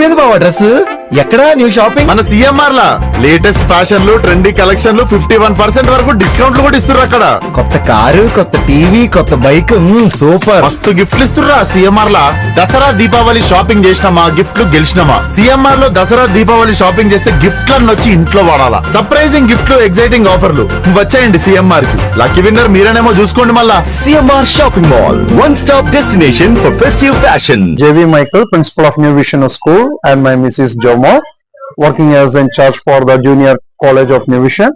అయిపోయింది బావా డ్రెస్ ఎక్కడా న్యూ షాపింగ్? మన సిఎంఆర్ లా లేటెస్ట్ ఫ్యాషన్లు ట్రెండీ కలెక్షన్లు ఫిఫ్టీ వన్ పర్సెంట్ వరకు డిస్కౌంట్లు కూడా ఇస్తున్నారు అక్కడ. కొత్త కారు కొత్త టీవీ కొత్త బైక్ సూపర్. మస్తు గిఫ్ట్లు ఇస్తుర్రా సిఎంఆర్ లా దసరా దీపావళి షాపింగ్ చేసినామా? గిఫ్ట్లు గెలిచినామా? సిఎంఆర్లో దసరా దీపావళి షాపింగ్ చేస్తే గిఫ్ట్లను వచ్చి ఇంట్లో వాడాలా? సర్ప్రైజింగ్ గిఫ్ట్లు ఎగ్జైటింగ్ ఆఫర్లు వచ్చాయండి సిఎంఆర్కి లక్కీ విన్నర్ మీరేనేమో చూసుకోండి మళ్ళా. CMR Shopping Mall, one stop destination for festive fashion. JV Michael, principal of New Vision School, and my Mrs. Jomo, working as in charge for the Junior College of New Vision.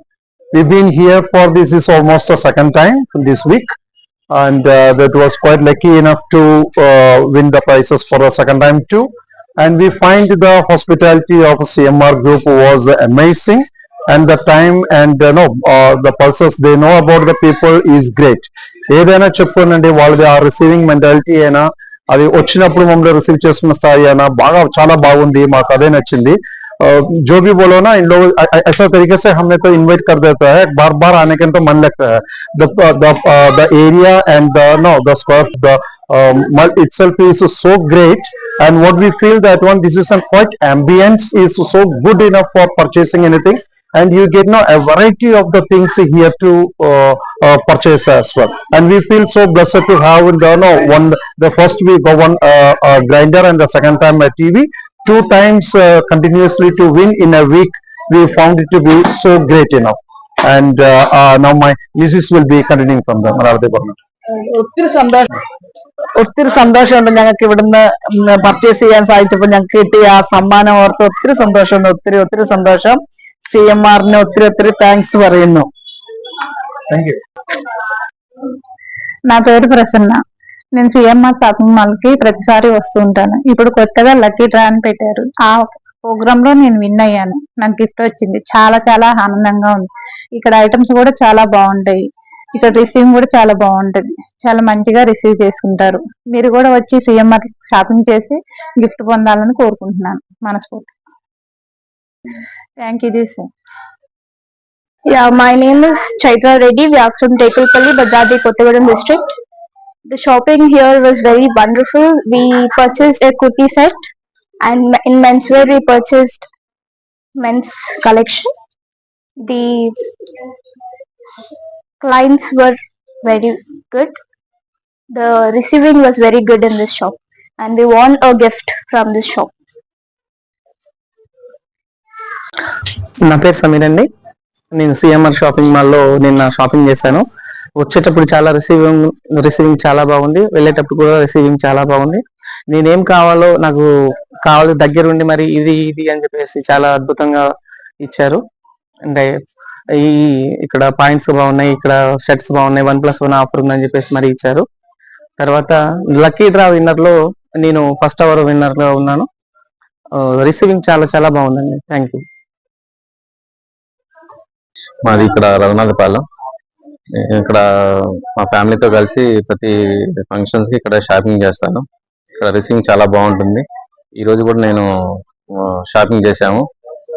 We've been here for this is almost the second time this week, and uh, that was quite lucky enough to uh, win the prizes for the second time too. And we find the hospitality of CMR group was amazing, and the time and uh, no uh, the pulses they know about the people is great. ఏదైనా చెప్పుకోనండి వాళ్ళది ఆ receiving mentality అయినా అది వచ్చినప్పుడు మమ్మల్ని receive చేసుకున్న స్థాయి అయినా బాగా చాలా బాగుంది మాకు అదే నచ్చింది अ, जो भी बोलो ना इन लोग ऐ- ऐ- ऐसा तरीके से हमें तो इनवाइट कर देता है बार बार आने के तो मन लगता है the the the area and the no the square the mall itself is so great and what we feel that one this is a quite ambience is so good enough for purchasing anything and you get now a variety of the things here to uh, uh, purchase as well and we feel so blessed to have in the no one the first we got one uh, uh, grinder and the second time a tv two times uh, continuously to win in a week we found it to be so great enough and uh, uh, now my missus will be continuing from the Maravati government ഒത്തിരി സന്തോഷമുണ്ട് ഞങ്ങൾക്ക് ഇവിടുന്ന് purchase ചെയ്യാൻ സാധിച്ചപ്പോൾ ഞങ്ങൾക്ക് കിട്ടിയ ആ സമ്മാനം ഓർത്ത് ഒത്തിരി സന്തോഷമുണ്ട് ഒത്തിരി ഒത്തിരി സന്തോഷം സി എം ആറിന് ഒത്തിരി ഒത്തിരി താങ്ക്സ് പറയുന്നു thank you నా పేరు ప్రసన్న నేను సిఎంఆర్ షాపింగ్ మాల్ కి ప్రతిసారి వస్తూ ఉంటాను ఇప్పుడు కొత్తగా లక్కీ డ్రా అని పెట్టారు ఆ ప్రోగ్రామ్ లో నేను విన్ అయ్యాను నాకు గిఫ్ట్ వచ్చింది చాలా చాలా ఆనందంగా ఉంది ఇక్కడ ఐటమ్స్ కూడా చాలా బాగుంటాయి ఇక్కడ రిసీవింగ్ కూడా చాలా బాగుంటది చాలా మంచిగా రిసీవ్ చేసుకుంటారు మీరు కూడా వచ్చి సిఎంఆర్ షాపింగ్ చేసి గిఫ్ట్ పొందాలని కోరుకుంటున్నాను మనస్ఫూర్తి Thank you, dear sir. Yeah, my name is Chaitra Reddy. We are from Tekilpalli, Badadi, Kottagaram district. The shopping here was very wonderful. We purchased a kurti set and in menswear we purchased men's collection. The clients were very good. The receiving was very good in this shop and we won a gift from this shop. నా పేరు సమీర్ అండి. నేను CMR shopping మాల్లో నిన్న shopping చేశాను. వచ్చేటప్పుడు చాలా receiving receiving చాలా బాగుంది. వెళ్ళేటప్పుడు కూడా రిసీవింగ్ చాలా బాగుంది. నేనేం కావాలో నాకు కావాలి దగ్గర ఉండి మరి ఇది ఇది అని చెప్పేసి చాలా అద్భుతంగా ఇచ్చారు. అంటే ఈ ఇక్కడ పాయింట్స్ బాగున్నాయి ఇక్కడ షర్ట్స్ బాగున్నాయి వన్ ప్లస్ వన్ ఆఫర్ ఉందని చెప్పేసి మరి ఇచ్చారు. తర్వాత లక్కీ డ్రా విన్నర్లో నేను ఫస్ట్ అవర్ విన్నర్ ఉన్నాను. రిసీవింగ్ చాలా చాలా బాగుందండి. థ్యాంక్ యూ మాది ఇక్కడ రఘునాథపాలెం. ఇక్కడ మా ఫ్యామిలీతో కలిసి ప్రతి ఫంక్షన్స్కి ఇక్కడ షాపింగ్ చేస్తాను. ఇక్కడ రిసీవింగ్ చాలా బాగుంటుంది. ఈ రోజు కూడా నేను షాపింగ్ చేశాము.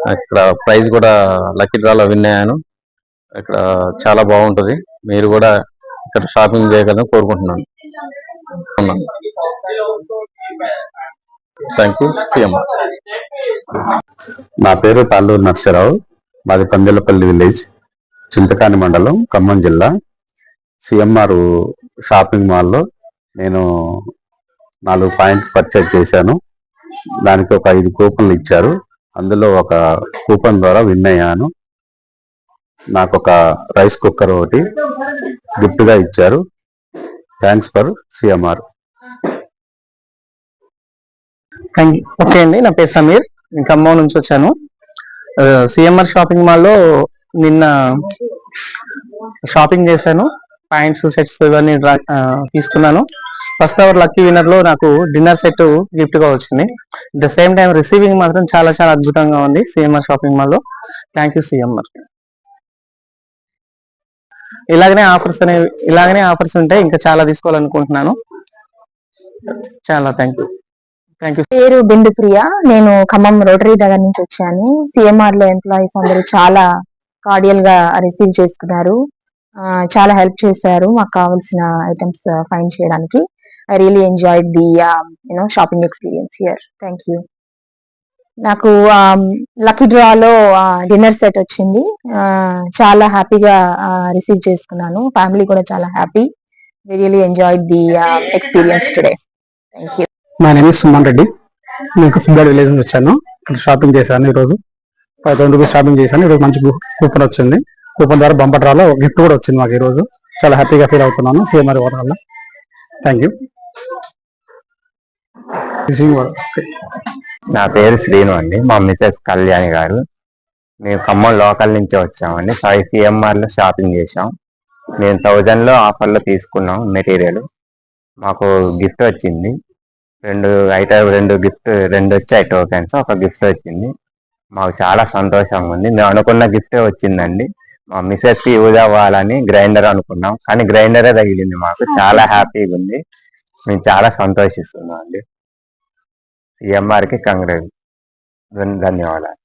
నాకు ఇక్కడ ప్రైజ్ కూడా లక్కీ డ్రాలో విన్ అయ్యాను. ఇక్కడ చాలా బాగుంటుంది. మీరు కూడా ఇక్కడ షాపింగ్ చేయగలని కోరుకుంటున్నాను. థ్యాంక్ యూ సీఎం నా పేరు తాళ్ళూరు నర్సరావు. మాది పందెలపల్లి విలేజ్ చింతకాని మండలం ఖమ్మం జిల్లా. సిఎంఆర్ షాపింగ్ మాల్లో నేను నాలుగు పాయింట్ పర్చేజ్ చేశాను. దానికి ఒక ఐదు కూపన్లు ఇచ్చారు. అందులో ఒక కూపన్ ద్వారా విన్ అయ్యాను. నాకు ఒక రైస్ కుక్కర్ ఒకటి గిఫ్ట్గా ఇచ్చారు. Thanks for CMR thank you. Okay అండి. నా పేరు సమీర్. నేను ఖమ్మం నుంచి వచ్చాను. సిఎంఆర్ షాపింగ్ మాల్లో నిన్న షాపింగ్ చేశాను. ప్యాంట్స్ సెట్స్ ఇవన్నీ తీసుకున్నాను. ఫస్ట్ అవర్ లక్కీ విన్నర్లో నాకు డిన్నర్ సెట్ గిఫ్ట్గా వచ్చింది. ద సేమ్ టైం రిసీవింగ్ మాత్రం చాలా చాలా అద్భుతంగా ఉంది సిఎంఆర్ షాపింగ్ మాల్లో. థ్యాంక్ యూ సిఎంఆర్ ఇలాగనే ఆఫర్స్ అనేవి ఇలాగనే ఆఫర్స్ ఉంటాయి ఇంకా చాలా తీసుకోవాలనుకుంటున్నాను. చాలా థ్యాంక్ యూ పేరు బిందు ప్రియ నేను ఖమ్మం రోటరీ నగర్ నుంచి వచ్చాను. సిఎంఆర్లో ఎంప్లాయీస్ అందరూ చాలా కార్డియల్గా రిసీవ్ చేసుకున్నారు. చాలా హెల్ప్ చేశారు మాకు కావాల్సిన ఐటమ్స్ ఫైండ్ uh, చేయడానికి. I really enjoy the you know shopping experience here thank you నాకు లక్కీ డ్రాలో డిన్నర్ సెట్ వచ్చింది. చాలా హ్యాపీగా రిసీవ్ చేసుకున్నాను. ఫ్యామిలీ కూడా చాలా happy really enjoy the experience today thank you నా నేమ్ సుమన్ రెడ్డి. నేను సుబ్బాడి విలేజ్ నుంచి వచ్చాను. ఇక్కడ షాపింగ్ చేశాను ఈరోజు. ఫైవ్ థౌసండ్ రూపీస్ షాపింగ్ చేశాను. ఈరోజు మంచి కూపన్ వచ్చింది. కూపన్ ద్వారా బంపర్ డ్రాలో గిఫ్ట్ కూడా వచ్చింది మాకు ఈరోజు. చాలా హ్యాపీగా ఫీల్ అవుతున్నాను. సీఎంఆర్ వల్ల. థ్యాంక్ యూ నా పేరు శ్రీను అండి. మా మిసెస్ కళ్యాణి గారు. మేము ఖమ్మం లోకల్ నుంచి వచ్చామండి. ఫైవ్ సిఎంఆర్లో షాపింగ్ చేసాం మేము థౌజండ్లో ఆఫర్లో తీసుకున్నాం మెటీరియల్ మాకు గిఫ్ట్ వచ్చింది. రెండు ఐటమ్ రెండు గిఫ్ట్ రెండు వచ్చాయి టోకెన్స్ ఒక గిఫ్ట్ వచ్చింది. మాకు చాలా సంతోషంగా ఉంది. మేము అనుకున్న గిఫ్టే వచ్చిందండి. మా మిసెస్కి యూజ్ అవ్వాలని గ్రైండర్ అనుకున్నాం. కానీ గ్రైండరే తగిలింది మాకు. చాలా హ్యాపీగా ఉంది. మేము చాలా సంతోషిస్తున్నాం అండి. సిఎంఆర్కి కంగ్రెస్ ధన్యవాదాలు.